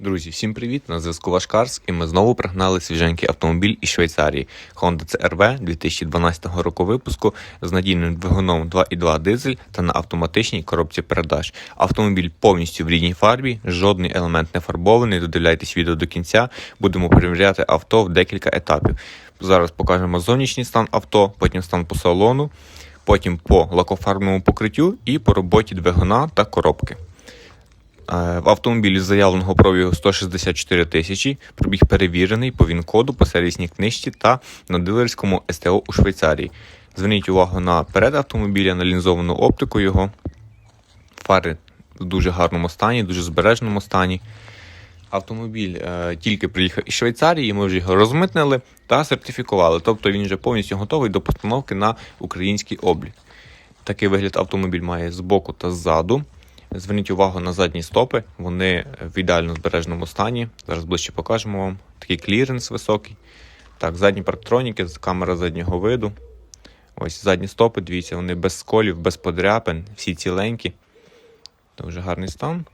Друзі, всім привіт! На зв'язку ваш Карс, і ми знову пригнали свіженький автомобіль із Швейцарії Honda CR-V 2012 року випуску з надійним двигуном 2.2 дизель та на автоматичній коробці передач. Автомобіль повністю в рідній фарбі, жодний елемент не фарбований. Додивляйтесь відео до кінця. Будемо перевіряти авто в декілька етапів. Зараз покажемо зовнішній стан авто, потім стан по салону, потім по лакофарбному покриттю і по роботі двигуна та коробки. Е, В автомобілі заявленого пробігу 164 тисячі, пробіг перевірений по ВІН-коду, по сервісній книжці та на дилерському СТО у Швейцарії. Зверніть увагу на перед автомобіля, на лінзовану оптику його. Фари в дуже гарному стані, дуже збереженому стані. Автомобіль е, тільки приїхав із Швейцарії, ми вже його розмитнили та сертифікували. Тобто він вже повністю готовий до постановки на український облік. Такий вигляд автомобіль має збоку та ззаду. Зверніть увагу на задні стопи, вони в ідеально збереженому стані. Зараз ближче покажемо вам. Такий кліренс високий. Так, задні парктроніки, камера заднього виду. Ось задні стопи, дивіться, вони без сколів, без подряпин, всі ціленькі. Дуже гарний стан.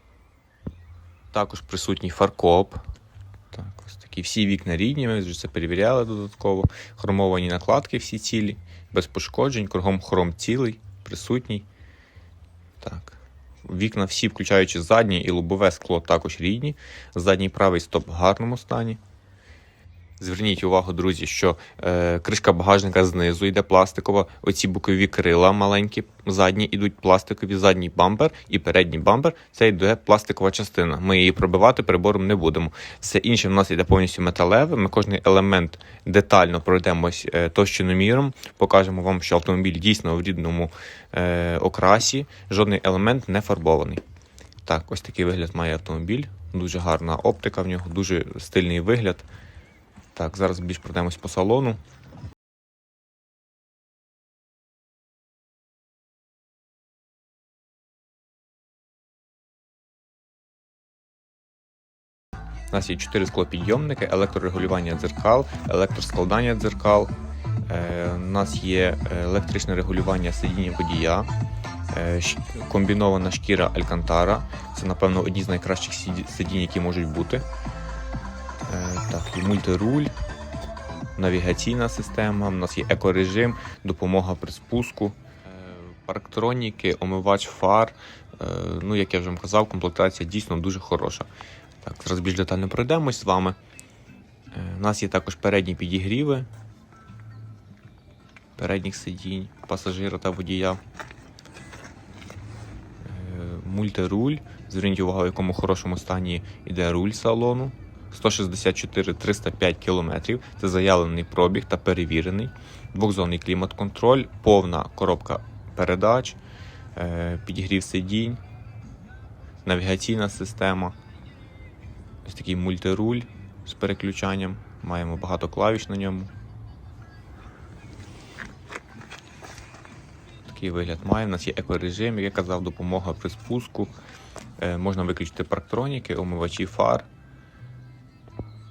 Також присутній фаркоп. Так, ось такі всі вікна рідні, ми вже це перевіряли додатково. Хромовані накладки всі цілі, без пошкоджень, кругом хром цілий, присутній. Так. Вікна всі, включаючи заднє і лобове скло, також рідні. Задній правий стоп в гарному стані. Зверніть увагу, друзі, що е, кришка багажника знизу йде пластикова. Оці бокові крила маленькі, задні йдуть пластикові, задній бампер і передній бампер. Це йде пластикова частина. Ми її пробивати прибором не будемо. Все інше в нас йде повністю металеве. Ми кожний елемент детально пройдемось е, товщиноміром. Покажемо вам, що автомобіль дійсно в рідному е, окрасі. Жодний елемент не фарбований. Так, ось такий вигляд має автомобіль. Дуже гарна оптика в нього, дуже стильний вигляд. Так, зараз більш пройдемось по салону. У нас є 4 склопідйомники, електрорегулювання дзеркал, електроскладання дзеркал. Е, у нас є електричне регулювання сидіння водія, е, комбінована шкіра Алькантара. Це, напевно, одні з найкращих сидінь, які можуть бути. Е, Так, і мультируль, навігаційна система, у нас є екорежим, допомога при спуску, е, парктроніки, омивач фар. Е, Ну, як я вже вам казав, комплектація дійсно дуже хороша. Так, зараз більш детально пройдемось з вами. У нас є також передні підігріви передніх сидінь, пасажира та водія. Мультируль. Зверніть увагу, в якому хорошому стані йде руль салону. 164 305 км. Це заявлений пробіг та перевірений. Двохзонний клімат-контроль, повна коробка передач, е, підігрів сидінь, навігаційна система. Ось такий мультируль з переключанням. Маємо багато клавіш на ньому. Такий вигляд має. У нас є екорежим, як я казав, допомога при спуску. Е, можна виключити парктроніки, омивачі фар.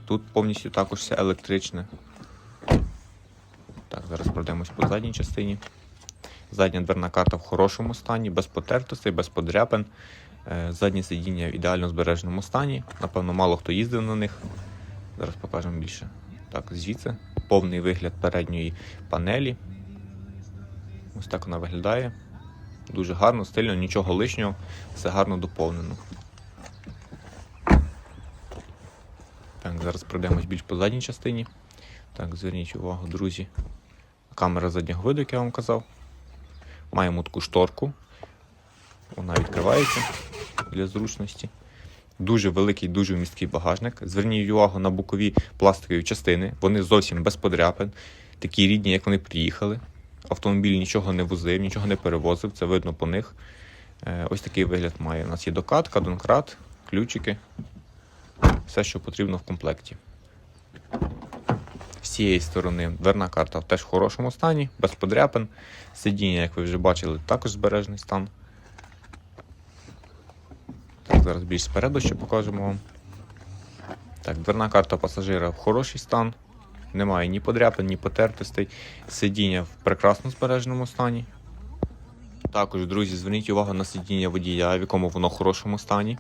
Тут повністю також все електричне. Так, зараз пройдемось по задній частині. Задня дверна карта в хорошому стані, без потертостей, без подряпин. Е, Заднє сидіння в ідеально збереженому стані. Напевно, мало хто їздив на них. Зараз покажемо більше. Так, звідси. Повний вигляд передньої панелі. Ось так вона виглядає. Дуже гарно, стильно, нічого лишнього, все гарно доповнено. Так, зараз пройдемось більш по задній частині. Так, зверніть увагу, друзі. Камера заднього виду, як я вам казав. Маємо таку шторку. Вона відкривається для зручності. Дуже великий, дуже вмісткий багажник. Зверніть увагу на бокові пластикові частини. Вони зовсім без подряпин, такі рідні, як вони приїхали. Автомобіль нічого не возив, нічого не перевозив, це видно по них. Е, Ось такий вигляд має. У нас є докатка, донкрат, ключики. Все, що потрібно в комплекті. З цієї сторони дверна карта теж в хорошому стані, без подряпин. Сидіння, як ви вже бачили, також збережений стан. Так, зараз більш спереду ще покажемо вам. Так, дверна карта пасажира в хороший стан. Немає ні подряпин, ні потертостей. Сидіння в прекрасно збереженому стані. Також, друзі, зверніть увагу на сидіння водія, в якому воно в хорошому стані.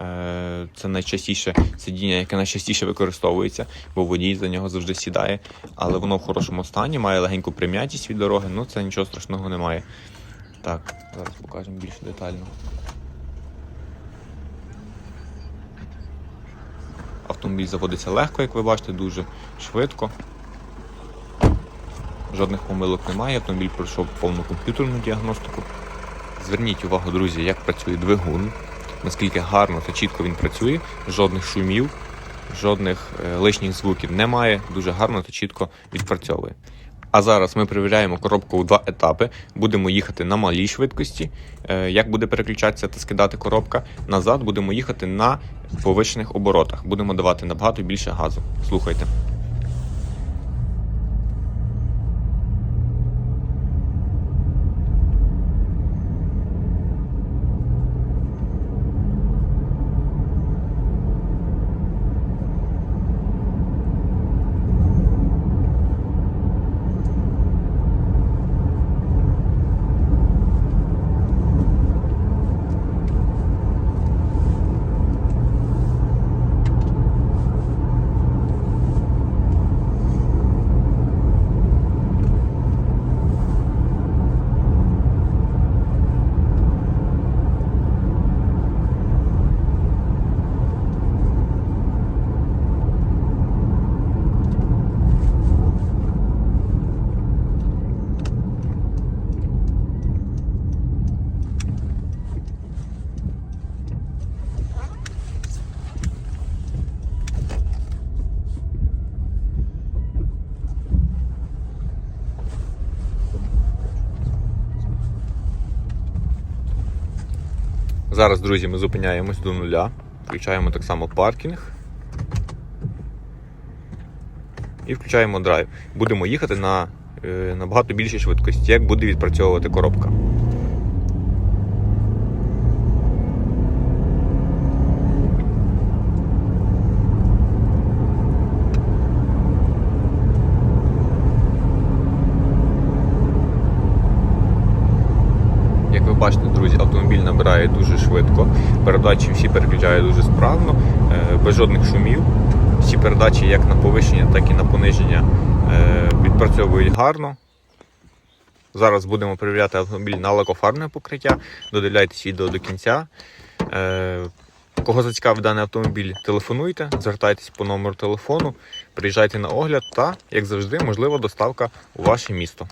Е, Це найчастіше сидіння, яке найчастіше використовується, бо водій за нього завжди сідає. Але воно в хорошому стані, має легеньку прим'ятість від дороги, ну це нічого страшного немає. Так, зараз покажемо більш детально. Автомобіль заводиться легко, як ви бачите, дуже швидко. Жодних помилок немає. Автомобіль пройшов повну комп'ютерну діагностику. Зверніть увагу, друзі, як працює двигун, наскільки гарно та чітко він працює, жодних шумів, жодних е, лишніх звуків немає, дуже гарно та чітко відпрацьовує. А зараз ми перевіряємо коробку у два етапи. Будемо їхати на малій швидкості. Е, Як буде переключатися та скидати коробка, назад будемо їхати на повищених оборотах. Будемо давати набагато більше газу. Слухайте. Зараз, друзі, ми зупиняємось до нуля. Включаємо так само паркінг. І включаємо драйв. Будемо їхати на е, набагато більшій швидкості, як буде відпрацьовувати коробка. Як ви бачите, друзі, автомобіль набирає дуже швидко. Передачі всі переключає дуже справно, е, без жодних шумів. Всі передачі як на повищення, так і на пониження е, відпрацьовують гарно. Зараз будемо перевіряти автомобіль на лакофарбне покриття. Додивляйтесь відео до кінця. Е, Кого зацікавив даний автомобіль, телефонуйте, звертайтесь по номеру телефону, приїжджайте на огляд та, як завжди, можлива доставка у ваше місто.